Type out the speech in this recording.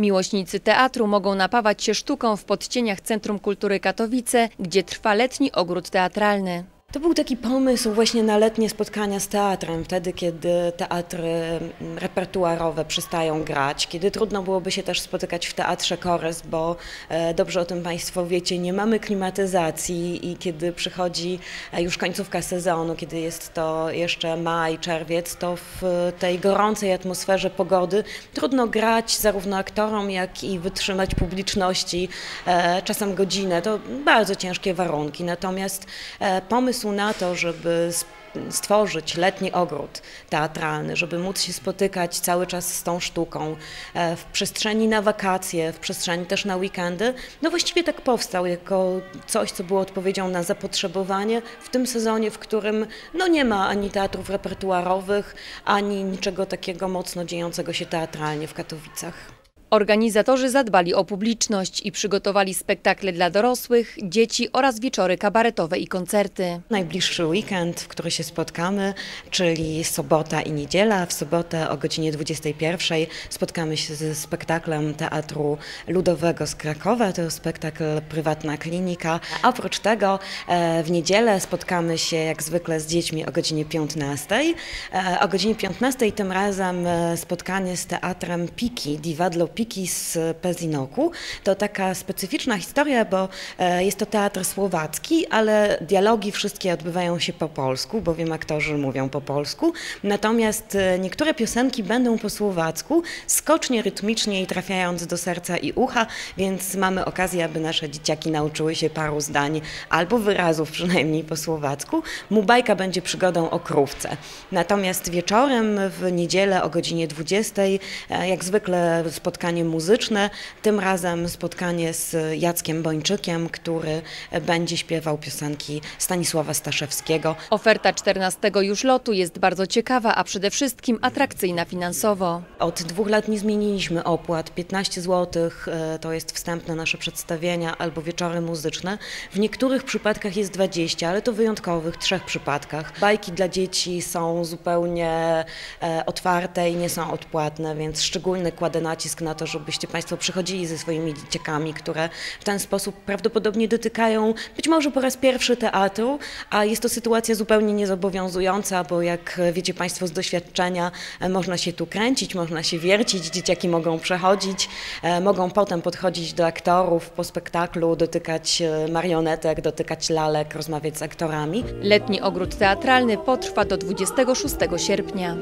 Miłośnicy teatru mogą napawać się sztuką w podcieniach Centrum Kultury Katowice, gdzie trwa letni ogród teatralny. To był taki pomysł właśnie na letnie spotkania z teatrem, wtedy kiedy teatry mm, repertuarowe przestają grać, kiedy trudno byłoby się też spotykać w teatrze Kores, bo e, dobrze o tym Państwo wiecie, nie mamy klimatyzacji i kiedy przychodzi e, już końcówka sezonu, kiedy jest to jeszcze maj, czerwiec, to w tej gorącej atmosferze pogody trudno grać zarówno aktorom, jak i wytrzymać publiczności e, czasem godzinę. To bardzo ciężkie warunki, natomiast pomysł pomysł na to, żeby stworzyć letni ogród teatralny, żeby móc się spotykać cały czas z tą sztuką e, w przestrzeni na wakacje, w przestrzeni też na weekendy, no właściwie tak powstał jako coś, co było odpowiedzią na zapotrzebowanie w tym sezonie, w którym no nie ma ani teatrów repertuarowych, ani niczego takiego mocno dziejącego się teatralnie w Katowicach. Organizatorzy zadbali o publiczność i przygotowali spektakle dla dorosłych, dzieci oraz wieczory kabaretowe i koncerty. Najbliższy weekend, w który się spotkamy, czyli sobota i niedziela. W sobotę o godzinie 21 spotkamy się ze spektaklem Teatru Ludowego z Krakowa. To spektakl Prywatna Klinika. A oprócz tego e, w niedzielę spotkamy się jak zwykle z dziećmi o godzinie 15. E, o godzinie 15 tym razem e, spotkanie z Teatrem Piki, Divadlo Piki Z Pezinoku. To taka specyficzna historia, bo e, jest to teatr słowacki, ale dialogi wszystkie odbywają się po polsku, bowiem aktorzy mówią po polsku. Natomiast e, niektóre piosenki będą po słowacku, skocznie, rytmicznie i trafiając do serca i ucha, więc mamy okazję, aby nasze dzieciaki nauczyły się paru zdań albo wyrazów przynajmniej po słowacku. Mubajka będzie przygodą o krówce. Natomiast wieczorem w niedzielę o godzinie 20, e, jak zwykle spotkanie spotkanie muzyczne, tym razem spotkanie z Jackiem Bończykiem, który będzie śpiewał piosenki Stanisława Staszewskiego. Oferta 14 już lotu jest bardzo ciekawa, a przede wszystkim atrakcyjna finansowo. Od dwóch lat nie zmieniliśmy opłat. 15 zł e, to jest wstęp na nasze przedstawienia albo wieczory muzyczne. W niektórych przypadkach jest 20, ale to wyjątkowych, trzech przypadkach. Bajki dla dzieci są zupełnie e, otwarte i nie są odpłatne, więc szczególny kładę nacisk na to, to, żebyście Państwo przychodzili ze swoimi dzieciakami, które w ten sposób prawdopodobnie dotykają być może po raz pierwszy teatru, a jest to sytuacja zupełnie niezobowiązująca, bo jak wiecie Państwo z doświadczenia, e, można się tu kręcić, można się wiercić, dzieciaki mogą przechodzić, e, mogą potem podchodzić do aktorów po spektaklu, dotykać e, marionetek, dotykać lalek, rozmawiać z aktorami. Letni ogród teatralny potrwa do 26 sierpnia.